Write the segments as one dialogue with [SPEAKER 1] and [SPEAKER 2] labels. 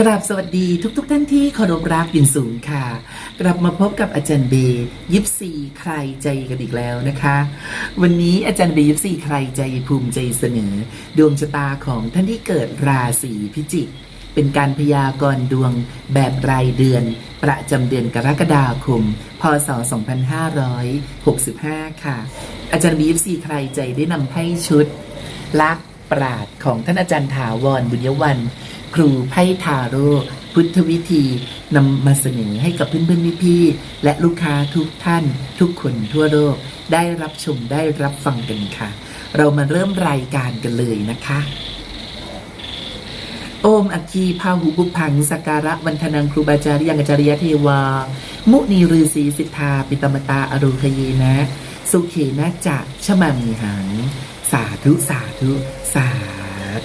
[SPEAKER 1] กราบสวัสดีทุกๆทท่านที่เคารพรักยินสูงค่ะ กลับมาพบกับอาจารย์เบย์ยิปซีใครใจกันอีกแล้วนะคะ วันนี้อาจารย์เบย์ยิปซีใครใจภูมิใจเสนอ ดวงชะตาของท่านที่เกิดราศีพิจิก เป็นการพยากรณ์ดวงแบบรายเดือน ประจำเดือนกรกฎาคม พศ 2565 ค่ะ อาจารย์บีฟซีใครใจได้นำไพ่ชุดลักปราดของท่านอาจารย์ถาวรบุญยวัน ครูไพ่ทาโร่พุทธวิธีนำมาเสนอให้กับเพื่อนๆพี่ๆและลูกค้าทุกท่าน ทุกคนทั่วโลกได้รับชมได้รับฟังกันค่ะ เรามาเริ่มรายการกันเลยนะคะ โอมอัคคีพาหุบุพังสกการะวันธนังครูบาจาริยังจาริยเทวา มุนีฤาษีสิทธา ปิตมตาอรุคเยนะ สุเขนะจะชมามีหัง สาธุสาธุ สา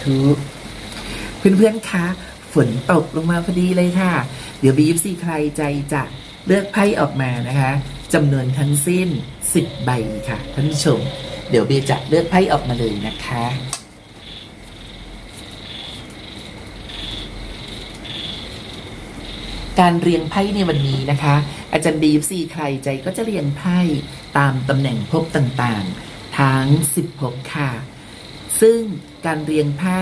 [SPEAKER 1] ธุ เพื่อนๆคะฝนตกลงมาพอดีเลยค่ะ เดี๋ยวบีฟซีใครใจจะเลือกไพ่ออกมานะคะจำนวนทั้งสิ้น 10 ใบค่ะท่านผู้ชม เดี๋ยวเบจะเลือกไพ่ออกมาเลยนะคะการเรียงไพ่ในวันนี้นะคะ อาจารย์บีฟซีใครใจก็จะเรียงไพ่ตามตำแหน่งภพต่างๆ ทั้ง 16 ค่ะ ซึ่ง การเรียงไพ่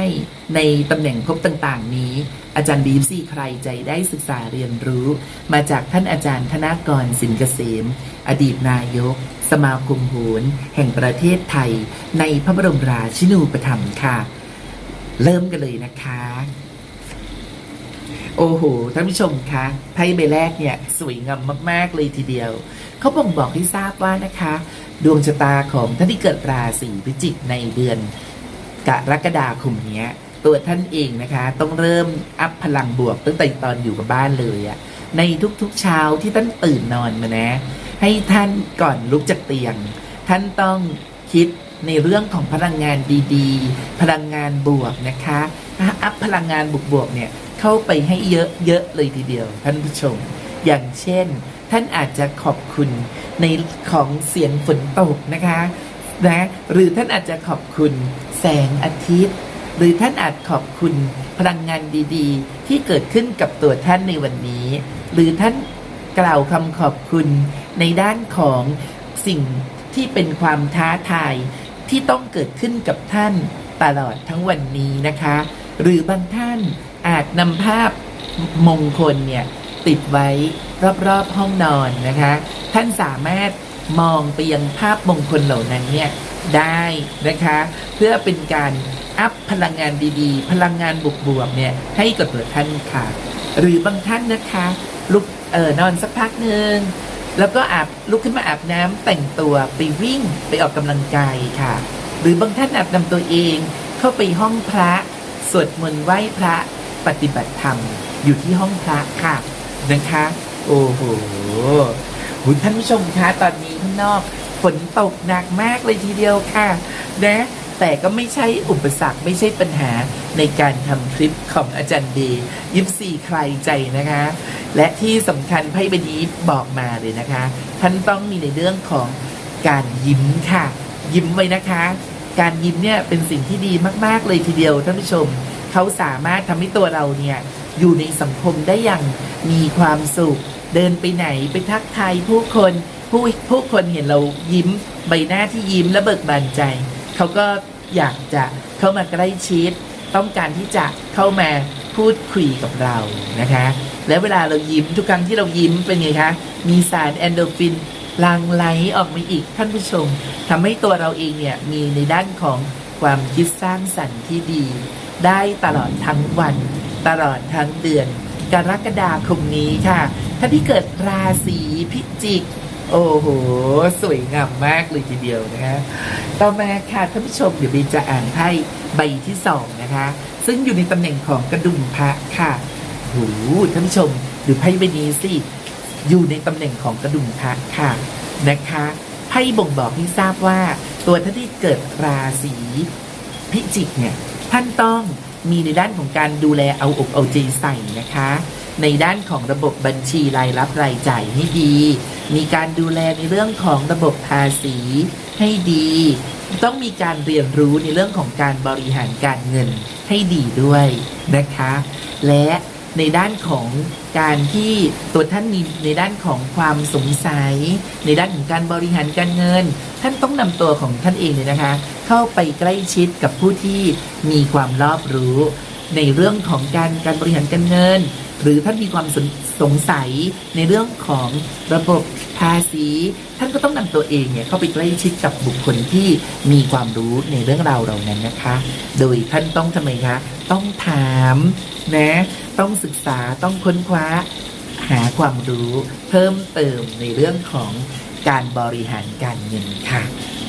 [SPEAKER 1] ในตำแหน่งภพต่างๆ นี้ อาจารย์บีฟซีใครใจได้ศึกษาเรียนรู้ มาจากท่านอาจารย์ธนากรสินเกษม อดีตนายก สมาคมโหรแห่งประเทศไทย ในพระบรมราชินูปถัมภ์ค่ะ เริ่มกันเลยนะคะ โอ้โหท่านผู้ชมคะไพ่ใบแรกเนี่ย สวยงามมากๆเลยทีเดียว เขาบ่งบอกให้ทราบว่านะคะ ดวงชะตาของท่านที่เกิดราศีพิจิกในเดือน กรกฎาคมเนี้ย ตัวท่านเองนะคะ ต้องเริ่มอัพพลังบวกตั้งแต่ตอนอยู่กับบ้านเลยอะในทุกๆเช้าที่ท่านตื่นนอนมานะ ให้ท่านก่อนลุกจากเตียง ท่านต้องคิดในเรื่องของพลังงานดีๆ พลังงานบวกนะคะอัพพลังงานบวกๆเนี่ยเข้าไปให้เยอะๆเลยทีเดียว ท่านผู้ชม อย่างเช่น ท่านอาจจะขอบคุณในของเสียงฝนตกนะคะ นะหรือท่านอาจจะขอบคุณแสงอาทิตย์ หรือท่านอาจขอบคุณพลังงานดีๆ ที่เกิดขึ้นกับตัวท่านในวันนี้ หรือท่านกล่าวคำขอบคุณในด้านของสิ่งที่เป็นความท้าทายที่ต้องเกิดขึ้นกับท่านตลอดทั้งวันนี้นะคะ หรือบางท่านอาจนำภาพมงคลเนี่ยติดไว้รอบๆห้องนอนนะคะ ท่านสามารถ มองไปยังภาพมงคลเหล่านั้นเนี่ยได้นะคะ เพื่อเป็นการอัพพลังงานดีๆ พลังงานบวกๆเนี่ยให้กับตัวท่านค่ะ หรือบางท่านนะคะลุกเออนอนสักพักหนึ่งแล้วก็อาบลุกขึ้นมาอาบน้ำแต่งตัวไปวิ่งไปออกกำลังกายค่ะ หรือบางท่านอาบนำตัวเองเข้าไปห้องพระสวดมนต์ไหว้พระปฏิบัติธรรม อยู่ที่ห้องพระค่ะนะคะ โอ้โห หุยท่านผู้ชมคะตอนนี้ข้างนอกฝนตกหนักมากเลยทีเดียวค่ะ นะ แต่ก็ไม่ใช่อุปสรรคไม่ใช่ปัญหาในการทำคลิปของอาจารย์เดย์ยิปซีใครใจนะคะ และที่สำคัญไพ่ใบนี้บอกมาเลยนะคะ ท่านต้องมีในเรื่องของการยิ้มค่ะ ยิ้มไว้นะคะ การยิ้มเนี่ยเป็นสิ่งที่ดีมาก ๆ เลยทีเดียวท่านผู้ชมเขาสามารถทำให้ตัวเราเนี่ยอยู่ในสังคมได้อย่างมีความสุข เดินไปไหนไปทักทายผู้คนผู้ผู้คนเห็นเรายิ้มใบหน้าที่ยิ้มและเบิกบานใจ เขาก็อยากจะเข้ามาใกล้ชิด ต้องการที่จะเข้ามาพูดคุยกับเรานะคะ และเวลาเรายิ้มทุกครั้งที่เรายิ้มเป็นไงคะ มีสารแอนโดรฟินหลังไหลออกมาอีกท่านผู้ชมทำให้ตัวเราเองเนี่ยมีในด้านของความคิดสร้างสรรค์ที่ดี ได้ตลอดทั้งวัน ตลอดทั้งเดือน กรกฎาคมนี้ค่ะ ท่านที่เกิดราศีพิจิก โอ้โห สวยงามมากเลยทีเดียวนะคะ ต่อมาค่ะท่านผู้ชมเดี๋ยวบีจะอ่านไพ่ใบที่สองนะคะ ซึ่งอยู่ในตำแหน่งของกระดุมพระค่ะโอ้ท่านผู้ชมดูไพ่ใบนี้สิ อยู่ในตำแหน่งของกระดุมพระค่ะนะคะไพ่บ่งบอกให้ทราบว่าตัวท่านที่เกิดราศีพิจิกเนี่ยท่านต้องมีในด้านของการดูแลเอาอกเอาใจใส่นะคะ ในด้านของระบบบัญชีรายรับรายจ่ายให้ดี มีการดูแลในเรื่องของระบบภาษีให้ดี ต้องมีการเรียนรู้ในเรื่องของการบริหารการเงินให้ดีด้วยนะคะ และในด้านของการที่ตัวท่านมีในด้านของความสงสัย ในด้านของการบริหารการเงิน ท่านต้องนำตัวของท่านเองเนี่ยนะคะ เข้าไปใกล้ชิดกับผู้ที่มีความรอบรู้ ในเรื่องของการการบริหารการเงิน หรือท่านมีความสสงสัยในเรื่องของระบบภาษี ท่านก็ต้องนำตัวเองเนี่ยเข้าไปใกล้ชิดกับบุคคลที่มีความรู้ในเรื่องราวเหล่านั้นนะคะ โดยท่านต้องทำไมคะต้องถามนะต้องศึกษาต้องค้นคว้าหาความรู้เพิ่มเติมในเรื่องของการบริหารการเงินค่ะ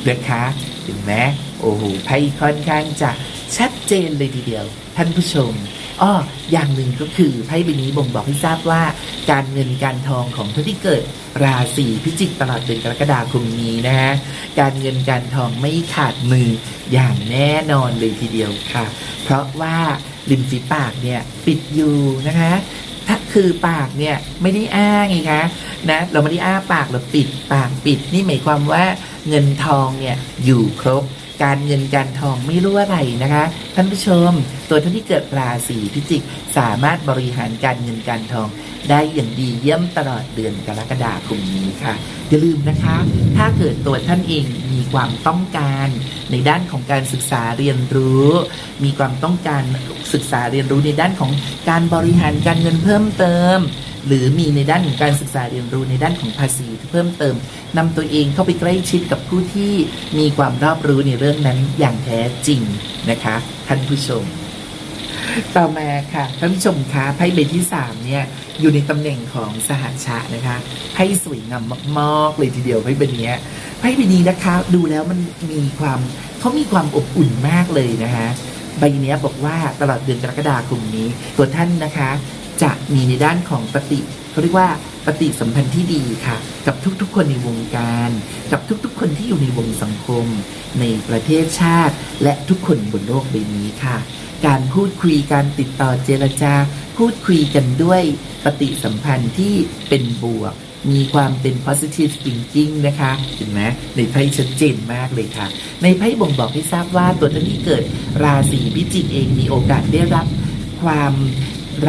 [SPEAKER 1] นะคะเห็นไหมโอ้โหไพ่ค่อนข้างจะชัดเจนเลยทีเดียว ท่านผู้ชม อ้ออย่างหนึ่งก็คือไพ่ใบนี้บ่งบอกให้ทราบว่าการเงินการทองของท่านที่เกิดราศีพิจิกตลอดเดือนกรกฎาคมนี้นะฮะการเงินการทองไม่ขาดมืออย่างแน่นอนเลยทีเดียวค่ะ เพราะว่าริมฝีปากเนี่ยปิดอยู่นะคะถ้าคือปากเนี่ยไม่ได้อ้าไงคะนะเราไม่ได้อ้าปากเราปิดปากปิดนี่หมายความว่าเงินทองเนี่ยอยู่ครบ การเงินการทองไม่รั่วไหลนะคะ ท่านผู้ชม ตัวท่านที่เกิดราศีพิจิกสามารถบริหารการเงินการทอง ได้อย่างดีเยี่ยมตลอดเดือนกรกฎาคมนี้ค่ะ อย่าลืมนะคะ ถ้าเกิดตัวท่านเองมีความต้องการในด้านของการศึกษาเรียนรู้ มีความต้องการศึกษาเรียนรู้ในด้านของการบริหารการเงินเพิ่มเติมหรือมีในด้านของการศึกษาเรียนรู้ในด้านของภาษีเพิ่มเติมนำตัวเองเข้าไปใกล้ชิดกับผู้ที่มีความรอบรู้ในเรื่องนั้นอย่างแท้จริงนะคะ ท่านผู้ชม ต่อมาค่ะท่านผู้ชมคะไพ่ใบที่สามเนี่ยอยู่ในตำแหน่งของสหชะนะคะไพ่สวยงามมากๆเลยทีเดียวไพ่ใบนี้ไพ่ใบนี้นะคะ ดูแล้วมันมีความเขามีความอบอุ่นมากเลยนะคะใบนี้บอกว่าตลอดเดือนกรกฎาคมนี้ ตัวท่านนะคะ จะมีในด้านของปฏิเขาเรียกว่าปฏิสัมพันธ์ที่ดีค่ะ กับทุกๆ คนในวงการ กับทุกๆ คนที่อยู่ในวงสังคม ในประเทศชาติ และทุกคนบนโลกใบนี้ค่ะ การพูดคุยการติดต่อเจรจา พูดคุยกันด้วยปฏิสัมพันธ์ที่เป็นบวก มีความเป็น positive thinking นะคะ เห็นไหมในไพ่ชัดเจนมากเลยค่ะ ในไพ่บ่งบอกให้ทราบว่าตัวท่านที่เกิดราศีพิจิกเองมีโอกาสได้รับความ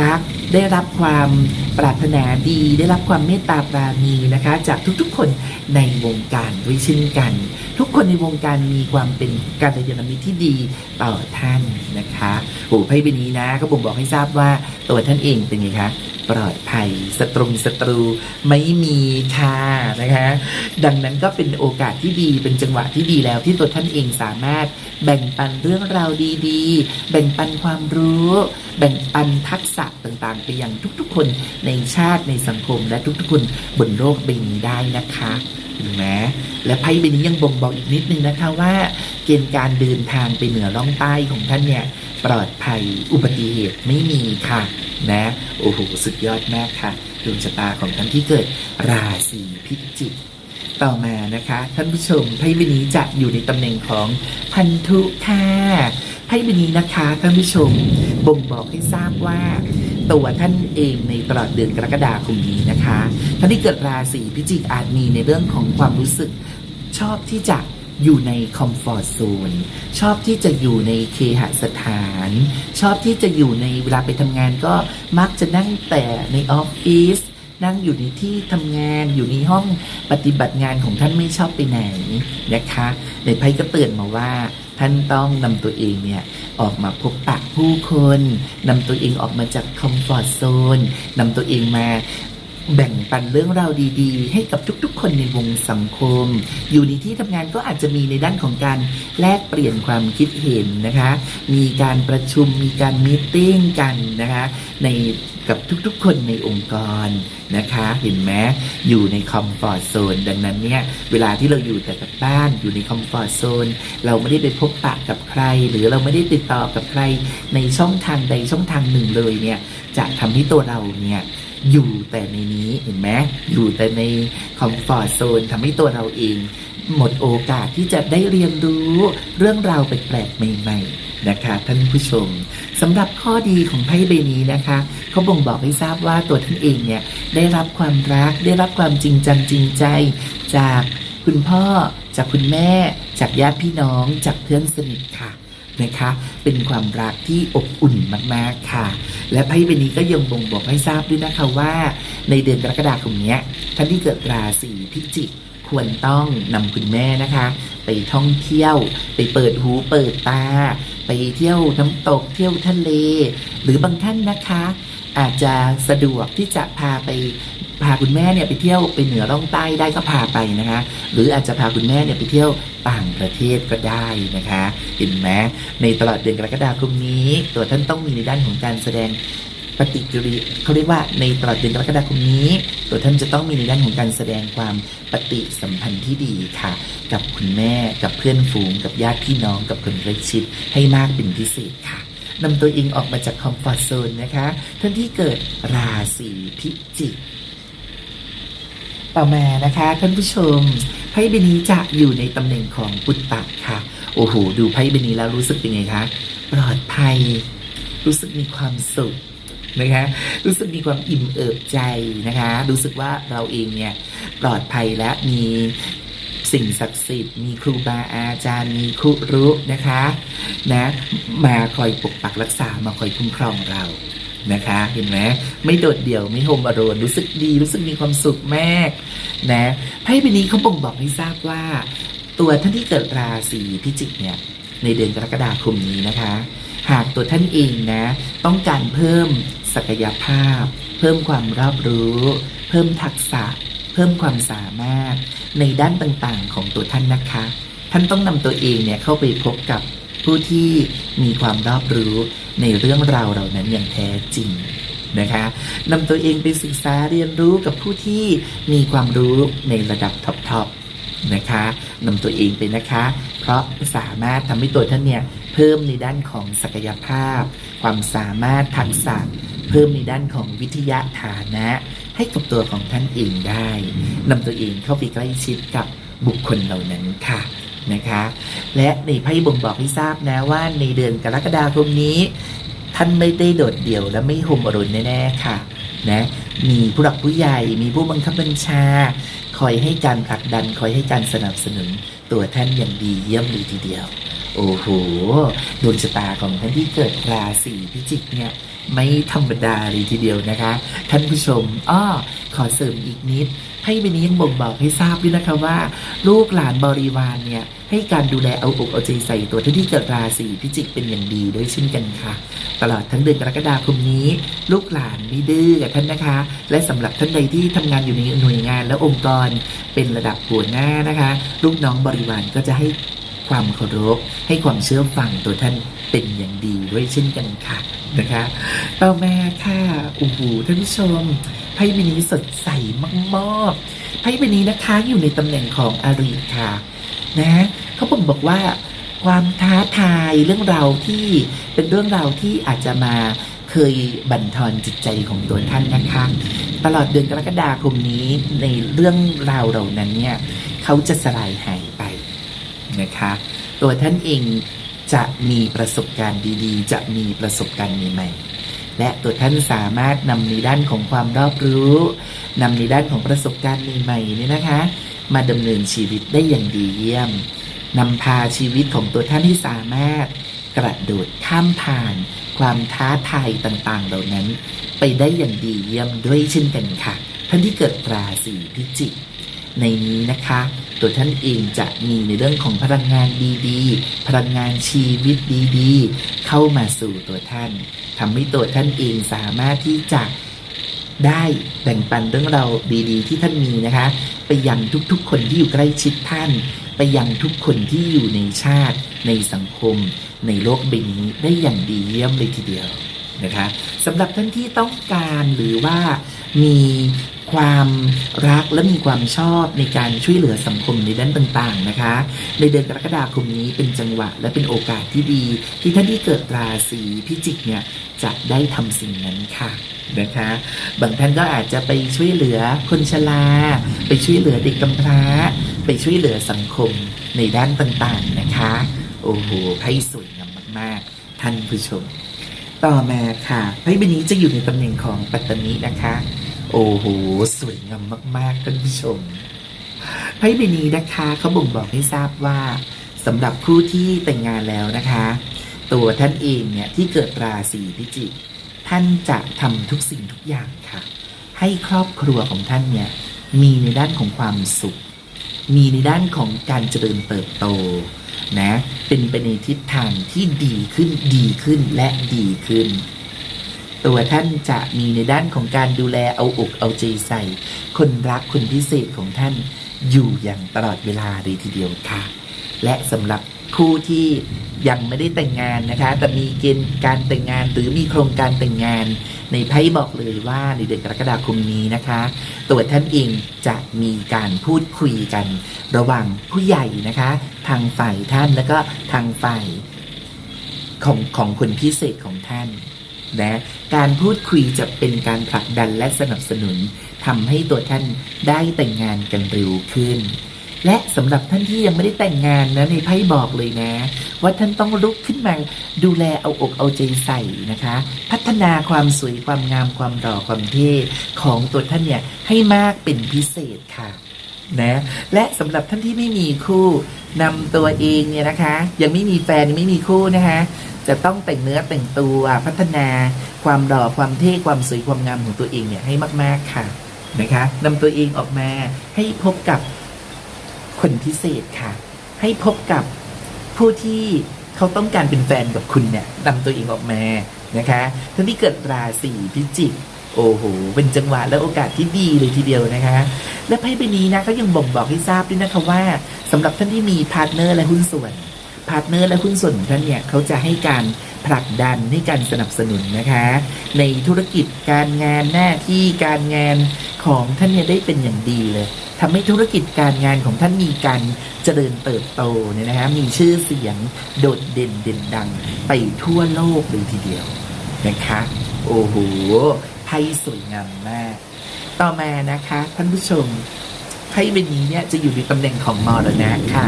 [SPEAKER 1] รักได้รับความปรารถนาดี ได้รับความเมตตาปราณีนะคะ จากทุกๆคนในวงการด้วยเช่นกัน ทุกคนในวงการมีความเป็นการยานมิตรที่ดีต่อท่านนะคะโอ้ไพ่ใบนี้นะก็บ่งบอกให้ทราบว่าตัวท่านเองเป็นไงคะปลอดภัยศัตรูศัตรูไม่มีค่ะนะคะ ดังนั้นก็เป็นโอกาสที่ดีเป็นจังหวะที่ดีแล้วที่ตัวท่านเองสามารถแบ่งปันเรื่องราวดีๆ แบ่งปันความรู้ แบ่งปันทักษะต่างๆ ไปยังทุกๆ คนในชาติในสังคมและทุกๆ คนบนโลกใบนี้ได้นะคะ เห็นไหมและไพ่ใบนี้ยังบ่งบอกอีกนิดนึงนะคะว่า เกณฑ์การเดินทางไปเหนือล่องใต้ของท่านเนี่ยปลอดภัยอุบัติเหตุไม่มีค่ะนะโอ้โหสุดยอดมากค่ะดวงชะตาของท่านที่เกิดราศีพิจิกต่อมานะคะ ท่านผู้ชมไพ่ใบนี้จะอยู่ในตำแหน่งของพันธุค่ะไพ่ใบนี้นะคะท่านผู้ชมบ่งบอกให้ทราบว่า ตัวท่านเองในตลอดเดือนกรกฎาคมนี้นะคะท่านที่เกิดราศีพิจิกอาจมีในเรื่องของความรู้สึกชอบที่จะอยู่ในคอมฟอร์ทโซนชอบที่จะอยู่ในเคหสถาน ชอบที่จะอยู่ในเวลาไปทำงานก็มักจะนั่งแต่ในออฟฟิศ นั่งอยู่ในที่ทำงานอยู่ในห้องปฏิบัติงานของท่านไม่ชอบไปไหนนะคะในไพ่ก็เตือนมาว่า ท่านต้องนำตัวเองเนี่ยออกมาพบปะผู้คนนำตัวเองออกมาจากคอมฟอร์ทโซนนำตัวเองมา แบ่งปันเรื่องราวดีๆ ให้กับทุกๆ คนในวงสังคม อยู่ในที่ทำงานก็อาจจะมีในด้านของการแลกเปลี่ยนความคิดเห็นนะคะ มีการประชุมมีการมีตติ้งกันนะคะในกับทุกๆ คนในองค์กรนะคะเห็นไหมอยู่ในคอมฟอร์ z โซนดังนั้นเนี่ยเวลาที่เราอยู่แต่กับบ้านอยู่ในคอมฟอร์ z โซนเราไม่ได้ไปพบปะกับใคร หรือเราไม่ได้ติดต่อกับใครในช่องทางใดช่องทางหนึ่งเลยเนี่ยจะทำให้ตัวเราเนี่ย อยู่แต่ในนี้เห็นไหมอยู่แต่ในคอมฟอร์ z โซนทำให้ตัวเราเอง หมดโอกาสที่จะได้เรียนรู้เรื่องราวแปลกๆใหม่ๆนะคะท่านผู้ชมสำหรับข้อดีของไพ่ใบนี้นะคะเขาบ่งบอกให้ทราบว่าตัวท่านเองเนี่ยได้รับความรัก ได้รับความจริงจังจริงใจ จากคุณพ่อ จากคุณแม่ จากญาติพี่น้อง จากเพื่อนสนิทค่ะ นะคะ เป็นความรักที่อบอุ่นมากๆค่ะ และไพ่ใบนี้ก็ยังบ่งบอกให้ทราบด้วยนะคะว่า ในเดือนกรกฎาคมนี้ท่านที่เกิดราศีพิจิกควรต้องนำคุณแม่นะคะ ไปท่องเที่ยว ไปเปิดหูเปิดตา ไปเที่ยวน้ำตกเที่ยวทะเล หรือบางท่านนะคะ อาจจะสะดวกที่จะพาไปพาคุณแม่เนี่ยไปเที่ยวไปเหนือร่องใต้ได้ก็พาไปนะคะ หรืออาจจะพาคุณแม่เนี่ยไปเที่ยวต่างประเทศก็ได้นะคะ เห็นไหมในตลอดเดือนกรกฎาคมนี้ ตัวท่านต้องมีในด้านของการแสดงปฏิกิริยาเขาเรียกว่าในตลอดเดือนกรกฎาคมนี้ ตัวท่านจะต้องมีในด้านของการแสดงความปฏิสัมพันธ์ที่ดีค่ะ กับคุณแม่กับเพื่อนฝูง กับญาติพี่น้องกับคนใกล้ชิดให้มากเป็นพิเศษค่ะ นำตัวเองออกมาจากคอมฟอร์ทโซนนะคะ ท่านที่เกิดราศีพิจิก ต่อมานะคะท่านผู้ชมไพ่ใบนี้จะอยู่ในตำแหน่งของปุตตะค่ะ โอ้โห ดูไพ่ใบนี้แล้วรู้สึกเป็นไงคะ ปลอดภัย รู้สึกมีความสุขนะคะรู้สึกมีความอิ่มเอิบใจนะคะ รู้สึกว่าเราเองเนี่ยปลอดภัยและมี สิ่งศักดิ์สิทธิ์มีครูบาอาจารย์มีครูรู้นะคะนะมาคอยปกปักรักษามาคอยคุ้มครองเรานะคะ เห็นไหมไม่โดดเดี่ยวไม่โฮมอโรนรู้สึกดีรู้สึกมีความสุขมากนะไพ่ใบนี้เขาบ่งบอกให้ทราบว่า ตัวท่านที่เกิดราศีพิจิกเนี่ยในเดือนกรกฎาคมนี้นะคะ หากตัวท่านเองนะ ต้องการเพิ่มศักยภาพ เพิ่มความรอบรู้ เพิ่มทักษะ เพิ่มความสามารถในด้านต่างๆ ของตัวท่านนะคะ ท่านต้องนำตัวเองเนี่ยเข้าไปพบกับผู้ที่มีความรอบรู้ในเรื่องราวเหล่านั้นอย่างแท้จริงนะคะนำตัวเองไปศึกษาเรียนรู้กับผู้ที่มีความรู้ในระดับท็อปๆนะคะนำตัวเองไปนะคะ เพราะสามารถทำให้ตัวท่านเนี่ยเพิ่มในด้านของศักยภาพ ความสามารถทักษะเพิ่มในด้านของวิทยาฐานะ ให้กับตัวของท่านเองได้นำตัวเองเข้าไปใกล้ชิดกับบุคคลเหล่านั้นค่ะนะคะ และในไพ่บ่งบอกให้ทราบนะว่าในเดือนกรกฎาคมนี้ ท่านไม่ได้โดดเดี่ยวและไม่โฮมอรุณแน่ๆค่ะนะมีผู้หลักผู้ใหญ่มีผู้บังคับบัญชา คอยให้การผลักดันคอยให้การสนับสนุนตัวท่านอย่างดีเยี่ยมเลยทีเดียว โอ้โหดวงชะตาของท่านที่เกิดราศีพิจิกเนี่ย ไม่ธรรมดาเลยทีเดียวนะคะ ท่านผู้ชมอ้อขอเสริมอีกนิดให้ใบนี้ยังบ่งบอกให้ทราบด้วยนะคะว่า ลูกหลานบริวารเนี่ยให้การดูแลเอาอกเอาใจใส่ตัวท่านที่เกิดราศีพิจิกเป็นอย่างดีด้วยเช่นกันค่ะ ตลอดทั้งเดือนกรกฎาคมนี้ ลูกหลานไม่ดื้อกับท่านนะคะ และสำหรับท่านใดที่ทำงานอยู่ในหน่วยงานและองค์กร เป็นระดับหัวหน้านะคะ ลูกน้องบริวารก็จะให้ ความเคารพ ให้ความเชื่อฟังตัวท่านเป็นอย่างดีด้วยเช่นกันค่ะนะคะ ต่อมาค่ะโอ้โหท่านผู้ชมไพ่ใบนี้สดใสมากๆไพ่ใบนี้นะคะอยู่ในตำแหน่งของอาริค่ะ นะเขาบอกบอกว่าความท้าทายเรื่องราวที่เป็นเรื่องราวที่อาจจะมาเคยบั่นทอนจิตใจของตัวท่านนะคะ ตลอดเดือนกรกฎาคมนี้ในเรื่องราวเหล่านั้นเนี่ยเขาจะสลายหาย นะคะ ตัวท่านเองจะมีประสบการณ์ดีๆ จะมีประสบการณ์ใหม่ๆและตัวท่านสามารถนำในด้านของความรอบรู้นำในด้านของประสบการณ์ใหม่ๆเนี่ยนะคะ มาดำเนินชีวิตได้อย่างดีเยี่ยมนำพาชีวิตของตัวท่านให้สามารถกระโดดข้ามผ่าน ความท้าทายต่างๆ เหล่านั้น ไปได้อย่างดีเยี่ยมด้วยเช่นกันค่ะ ท่านที่เกิดราศีพิจิกในนี้นะคะ ตัวท่านเองจะมีในเรื่องของพลังงานดีๆ พลังงานชีวิตดีๆ เข้ามาสู่ตัวท่านทำให้ตัวท่านเองสามารถที่จะได้แบ่งปันเรื่องราวดีๆ ที่ท่านมีนะคะ ไปยังทุกๆ คนที่อยู่ใกล้ชิดท่าน ไปยังทุกคนที่อยู่ในชาติ ในสังคม ในโลกใบนี้ได้อย่างดีเยี่ยมเลยทีเดียวนะคะสำหรับท่านที่ต้องการหรือว่ามี ความรักและมีความชอบในการช่วยเหลือสังคมในด้านต่างๆนะคะ ในเดือนกรกฎาคมนี้เป็นจังหวะและเป็นโอกาสที่ดี ที่ท่านที่เกิดราศีพิจิกเนี่ยจะได้ทำสิ่งนั้นค่ะนะคะ บางท่านก็อาจจะไปช่วยเหลือคนชราไปช่วยเหลือเด็กกำพร้า ไปช่วยเหลือสังคมในด้านต่างๆนะคะ โอ้โหไพ่สวยงามมากๆ ท่านผู้ชม ต่อมาค่ะไพ่ใบนี้จะอยู่ในตำแหน่งของปัตตานีนะคะ โอ้โห สวยงามมากๆท่านผู้ชมไพ่ใบนี้นะคะเขาบ่งบอกให้ทราบว่าสำหรับผู้ที่แต่งงานแล้วนะคะ ตัวท่านเองเนี่ยที่เกิดราศีพิจิกท่านจะทำทุกสิ่งทุกอย่างค่ะ ให้ครอบครัวของท่านเนี่ยมีในด้านของความสุข มีในด้านของการเจริญเติบโตนะเป็นไปในทิศทางที่ดีขึ้นดีขึ้นและดีขึ้น ตัวท่านจะมีในด้านของการดูแลเอาอกเอาใจใส่ คนรักคนพิเศษของท่านอยู่อย่างตลอดเวลาเลยทีเดียวค่ะ และสำหรับคู่ที่ยังไม่ได้แต่งงานนะคะ แต่มีเกณฑ์การแต่งงานหรือมีโครงการแต่งงาน ในไพ่บอกเลยว่าในเดือนกรกฎาคมนี้นะคะ ตัวท่านเองจะมีการพูดคุยกัน ระหว่างผู้ใหญ่นะคะ ทางฝ่ายท่านแล้วก็ทางฝ่ายของของคนพิเศษของท่าน นะการพูดคุยจะเป็นการผลักดันและสนับสนุนทำให้ตัวท่านได้แต่งงานกันเร็วขึ้น และสำหรับท่านที่ยังไม่ได้แต่งงานนะในไพ่บอกเลยนะ ว่าท่านต้องลุกขึ้นมาดูแลเอาอกเอาใจใส่นะคะ พัฒนาความสวยความงามความหล่อความเท่ของตัวท่านเนี่ยให้มากเป็นพิเศษค่ะนะและสำหรับท่านที่ไม่มีคู่นำตัวเองเนี่ยนะคะ ยังไม่มีแฟนไม่มีคู่นะคะ จะต้องแต่งเนื้อแต่งตัวพัฒนาความหล่อความเท่ความสวยความงามของตัวเองเนี่ยให้มาก ๆค่ะนะคะนำตัวเองออกมาให้พบกับคนพิเศษค่ะ ให้พบกับผู้ที่เขาต้องการเป็นแฟนกับคุณเนี่ยนำตัวเองออกมานะคะท่านที่เกิดราศีพิจิกโอ้โห เป็นจังหวะและโอกาสที่ดีเลยทีเดียวนะคะ และไพ่ใบนี้นะก็ยังบ่งบอกให้ทราบด้วยนะคะว่าสำหรับท่านที่มีพาร์ทเนอร์และหุ้นส่วน พาร์ทเนอร์และหุ้นส่วนของท่านเนี่ยเขาจะให้การผลักดันให้การสนับสนุนนะคะ ในธุรกิจการงานหน้าที่การงานของท่านเนี่ยได้เป็นอย่างดีเลยทำให้ธุรกิจการงานของท่านมีการเจริญเติบโตเนี่ยนะคะมีชื่อเสียงโดดเด่นเด่นดัง ไปทั่วโลกเลยทีเดียวนะคะโอ้โหไพ่สวยงามมาก ต่อมานะคะ ท่านผู้ชมไพ่ใบนี้เนี่ยจะอยู่ในตำแหน่งของมรณะค่ะ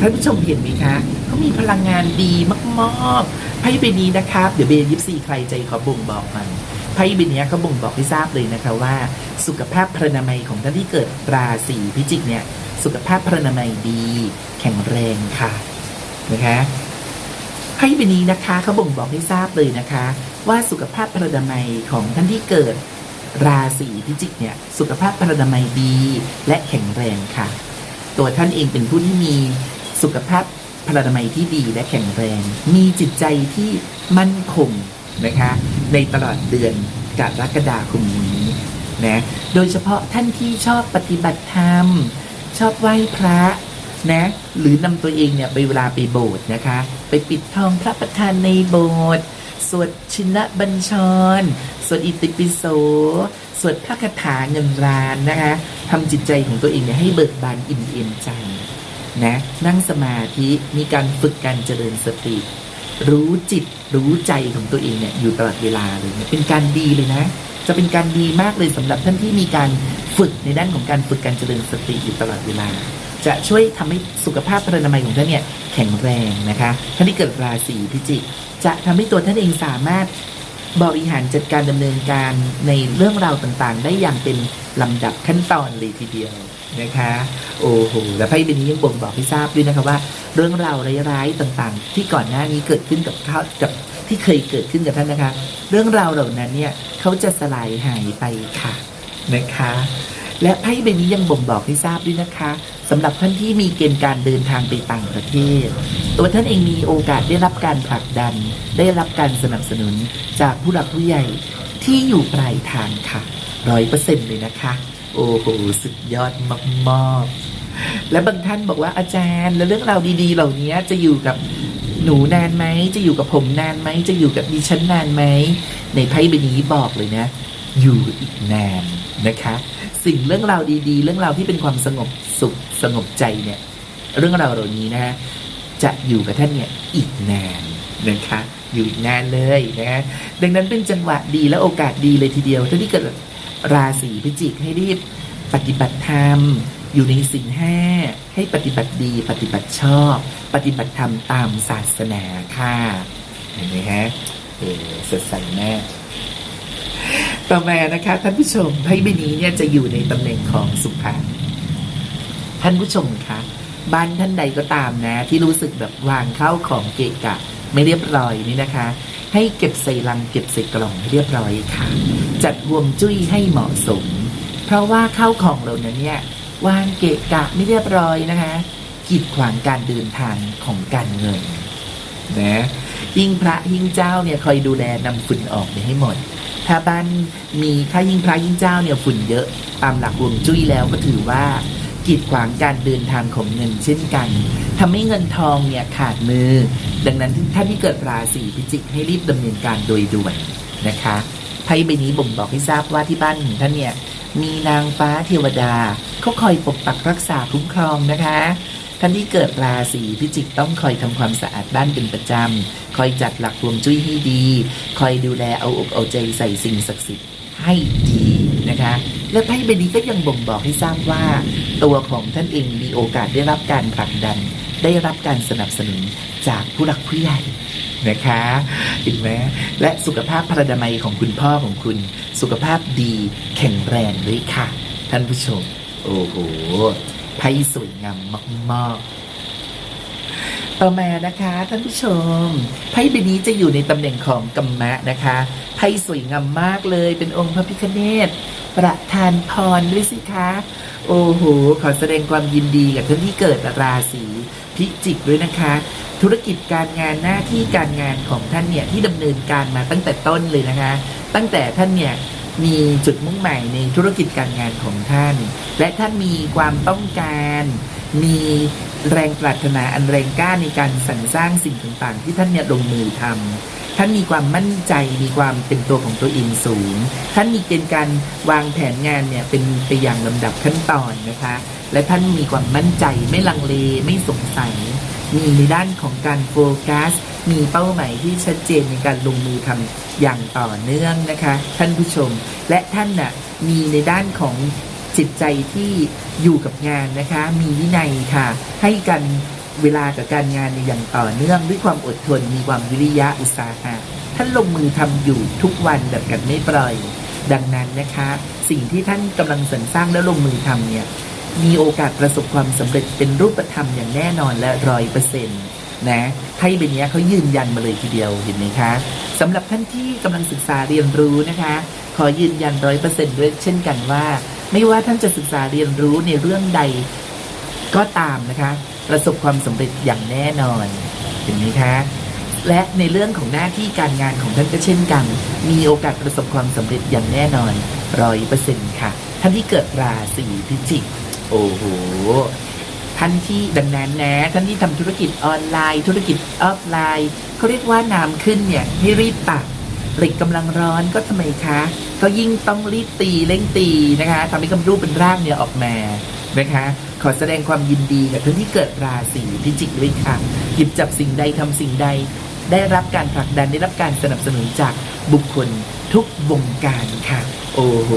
[SPEAKER 1] ท่านผู้ชมเห็นไหมคะเขามีพลังงานดีมากๆไพ่ใบนี้นะครับ เดี๋ยวเบย์ยิปซีใครใจเขอบ่งบอกมันไพ่ใบนี้เขาบ่งบอกให้ทราบเลยนะคะว่า สุขภาพพรรณนามัยของท่านที่เกิดราศีพิจิกเนี่ย สุขภาพพรรณนามัยดี แข็งแรงค่ะนะคะไพ่ใบนี้นะคะเขาบ่งบอกให้ทราบเลยนะคะ ว่าสุขภาพพรรณนามัยของท่านที่เกิดราศีพิจิกเนี่ยสุขภาพพรรณนามัยดี และแข็งแรงค่ะ ตัวท่านเองเป็นผู้ที่มี สุขภาพพรรณนามัยที่ดีและแข็งแรง มีจิตใจที่มั่นคงนะคะ ในตลอดเดือนกรกฎาคมนี้นะโดยเฉพาะท่านที่ชอบปฏิบัติธรรม ชอบไหว้พระนะหรือนำตัวเองเนี่ยไปเวลาไปโบสถ์นะคะ ไปปิดทองพระประธานในโบสถ์สวดชินบัญชร สวดอิติปิโส สวดพระคาถาเงินรานนะคะทำจิตใจของตัวเองเนี่ยให้เบิกบานอิ่มเอมใจ นะนั่งสมาธิมีการฝึกการเจริญสติ รู้จิตรู้ใจของตัวเองเนี่ยอยู่ตลอดเวลาเลยเยเป็นการดีเลยนะ จะเป็นการดีมากเลยสำหรับท่านที่มีการฝึกในด้านของการฝึกการเจริญสติอยู่ตลอดเวลา จะช่วยทำให้สุขภาพพรรณนามัยของท่านเนี่ยแข็งแรงนะคะท่านที่เกิดราศีพิจิกจะทำให้ตัวท่านเองสามารถบริหารจัดการดำเนินการในเรื่องราวต่างๆ ได้อย่างเป็นลำดับขั้นตอนเลยทีเดียว นะคะโอ้โหและไพ่ใบนี้ยังบ่งบอกให้ทราบด้วยนะคะว่า เรื่องราวร้ายๆต่างๆ ที่ก่อนหน้านี้เกิดขึ้นกับเขากับที่เคยเกิดขึ้นกับท่านนะคะ เรื่องราวเหล่านั้นเนี่ยเขาจะสลายหายไปค่ะนะคะ และไพ่ใบนี้ยังบ่งบอกให้ทราบด้วยนะคะสำหรับท่านที่มีเกณฑ์การเดินทางไปต่างประเทศ ตัวท่านเองมีโอกาสได้รับการผลักดัน ได้รับการสนับสนุนจากผู้หลักผู้ใหญ่ที่อยู่ปลายทางค่ะร้อยเปอร์เซ็นต์เลยนะคะ โอ้โหสุดยอดมากๆ และบางท่านบอกว่าอาจารย์ แล้วเรื่องราวดีๆ เหล่านี้จะอยู่กับหนูนานไหม จะอยู่กับผมนานไหม จะอยู่กับดิฉันนานไหม ในไพ่ใบนี้บอกเลยนะ อยู่อีกนานนะคะ สิ่งเรื่องราวดีๆ เรื่องราวที่เป็นความสงบสุขสงบใจเนี่ย เรื่องราวเหล่านี้นะฮะจะอยู่กับท่านเนี่ยอีกนานนะคะอยู่อีกนานเลยนะฮะดังนั้นเป็นจังหวะดีและโอกาสดีเลยทีเดียวท่านที่เกิด ราศีพิจิกให้รีบปฏิบัติธรรม อยู่ในสิ่งห้าให้ปฏิบัติดีปฏิบัติชอบ ปฏิบัติธรรมตามศาสนาค่ะเห็นไหมฮะเออสดใสแม่ต่อมานะคะท่านผู้ชมไพ่ใบนี้เนี่ยจะอยู่ในตำแหน่งของสุภาท่านผู้ชมคะบ้านท่านใดก็ตามนะ ที่รู้สึกแบบวางเข้าของเกะกะ ไม่เรียบร้อยนี่นะคะ ให้เก็บใส่ลังเก็บใส่กล่องให้เรียบร้อยค่ะ จัดฮวงจุ้ยให้เหมาะสม เพราะว่าข้าวของเรานั้นเนี่ยวางเกะกะไม่เรียบร้อยนะคะกีดขวางการเดินทางของการเงินนะยิ่งพระยิ่งเจ้าเนี่ยคอยดูแลนำฝุ่นออกไปให้หมด ถ้าบ้านมีถ้ายิ่งพระยิ่งเจ้าเนี่ยฝุ่นเยอะตามหลักวงจุ้ยแล้วก็ถือว่า กีดขวางการเดินทางของเงินเช่นกันทำให้เงินทองเนี่ยขาดมือ ดังนั้นท่านที่เกิดราศีพิจิกให้รีบดำเนินการโดยด่วนนะคะไพ่ใบนี้บ่งบอกให้ทราบว่าที่บ้านของท่านเนี่ยมีนางฟ้าเทวดาเขาคอยปกปักรักษาคุ้มครองนะคะท่านที่เกิดราศีพิจิกต้องคอยทำความสะอาดบ้านเป็นประจำคอยจัดหลักฮวงจุ้ยให้ดี คอยดูแลเอาอกเอาใจใส่สิ่งศักดิ์สิทธิ์ให้ดีนะคะ และไพ่ใบนี้ก็ยังบ่งบอกให้ทราบว่า ตัวของท่านเองมีโอกาสได้รับการผลักดัน ได้รับการสนับสนุนจากผู้หลักผู้ใหญ่นะคะเห็นไหมและสุขภาพพระนามัยของคุณพ่อของคุณ สุขภาพดีแข็งแรงด้วยค่ะ ท่านผู้ชม โอ้โหไพ่สวยงามมากๆ ต่อมานะคะ ท่านผู้ชมไพ่ใบนี้จะอยู่ในตำแหน่งของกัมมะนะคะไพ่สวยงามมากเลยเป็นองค์พระพิฆเนศ ประทานพรด้วยสิคะ โอ้โห ขอแสดงความยินดีกับท่านที่เกิดราศีพิจิกด้วยนะคะ ธุรกิจการงานหน้าที่การงานของท่านเนี่ยที่ดำเนินการมาตั้งแต่ต้นเลยนะคะ ตั้งแต่ท่านเนี่ยมีจุดมุ่งหมายในธุรกิจการงานของท่าน และท่านมีความต้องการ มีแรงปรารถนาอันแรงกล้าในการสรรสร้างสิ่งต่างๆ ที่ท่านเนี่ยลงมือทำ ท่านมีความมั่นใจมีความเป็นตัวของตัวเองสูง ท่านมีเกณฑ์การวางแผนงานเนี่ยเป็นไปอย่างลำดับขั้นตอนนะคะ และท่านมีความมั่นใจไม่ลังเลไม่สงสัย มีในด้านของการโฟกัสมีเป้าหมายที่ชัดเจนในการลงมือทำอย่างต่อเนื่องนะคะ ท่านผู้ชม และท่านน่ะมีในด้านของจิตใจที่อยู่กับงานนะคะ มีวินัยค่ะ ให้กัน เวลากับการงานอย่างต่อเนื่องด้วยความอดทนมีความวิริยะอุตสาหะท่านลงมือทำอยู่ทุกวันแบบกันไม่ปล่อย ดังนั้นนะคะ สิ่งที่ท่านกำลังสรรสร้างและลงมือทำเนี่ยมีโอกาสประสบความสำเร็จเป็นรูปธรรมอย่างแน่นอนและร้อยเปอร์เซ็นต์นะไพ่ใบนี้เขายืนยันมาเลยทีเดียวเห็นไหมคะสำหรับท่านที่กำลังศึกษาเรียนรู้นะคะ ขอยืนยันร้อยเปอร์เซ็นต์ด้วยเช่นกันว่า ไม่ว่าท่านจะศึกษาเรียนรู้ในเรื่องใดก็ตามนะคะ ประสบความสำเร็จอย่างแน่นอนเห็นไหมคะ และในเรื่องของหน้าที่การงานของท่านก็เช่นกัน มีโอกาสประสบความสำเร็จอย่างแน่นอนร้อยเปอร์เซ็นต์ค่ะ ท่านที่เกิดราศีพิจิก โอ้โหท่านที่ดังนั้นนะท่านที่ทำธุรกิจออนไลน์ ธุรกิจออฟไลน์เขาเรียกว่าน้ำขึ้นเนี่ยให้รีบตักเหล็กกำลังร้อนก็ทำไมคะ ก็ยิ่งต้องรีบตีเร่งตีนะคะทำให้กำรูปเป็นร่างเนี่ยออกมานะคะ อแสดงความยินดีกับท่านที่เกิดราศีพิจิกด้วยค่ะ หยิบจับสิ่งใดทำสิ่งใด ได้รับการผลักดันได้รับการสนับสนุนจากบุคคลทุกวงการค่ะ โอ้โห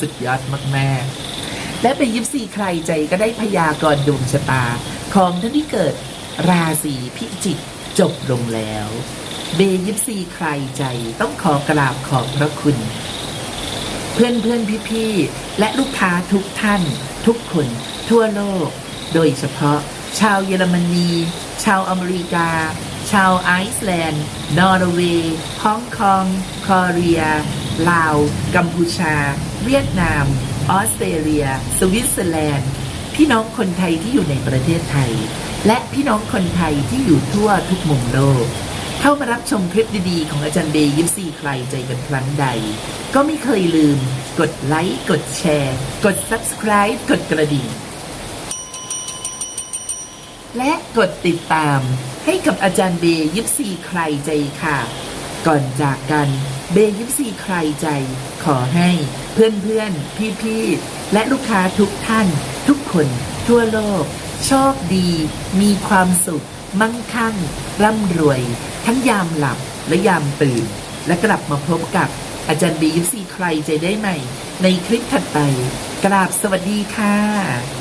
[SPEAKER 1] สุดยอดมากๆ และเป็นยิปซีใครใจก็ได้พยากรณ์ดวงชะตา ของท่านที่เกิดราศีพิจิกจบลงแล้วเบยิปซีใครใจต้องขอกราบขอบพระคุณ เพื่อนเพื่อนพี่พี่ๆและลูกค้าทุกท่าน ทุกคนทั่วโลก โดยเฉพาะ ชาวเยอรมนี ชาวอเมริกา ชาวไอซ์แลนด์ นอร์เวย์ฮ่องกงคอเรีย ลาว กัมพูชา เวียดนาม ออสเตรเลีย สวิตเซอร์แลนด์ พี่น้องคนไทยที่อยู่ในประเทศไทย และพี่น้องคนไทยที่อยู่ทั่วทุกมุมโลก เข้ามารับชมคลิปดีๆ ของอาจารย์เบย์ยิปซีใครใจกันครั้งใด ก็ไม่เคยลืม กดไลค์ กดแชร์ กด subscribe กดกระดิ่งและกดติดตามให้กับอาจารย์เบย์ยิปซีใครใจค่ะ ก่อนจากกันเบย์ยิปซีใครใจ ขอให้เพื่อนเพื่อนพี่พี่ๆ และลูกค้าทุกท่าน ทุกคนทั่วโลก โชคดี มีความสุข มั่งคั่ง ร่ำรวย ทั้งยามหลับและยามตื่น และกลับมาพบกับอาจารย์บียิปซีใครใจได้ใหม่ ในคลิปถัดไป กราบสวัสดีค่ะ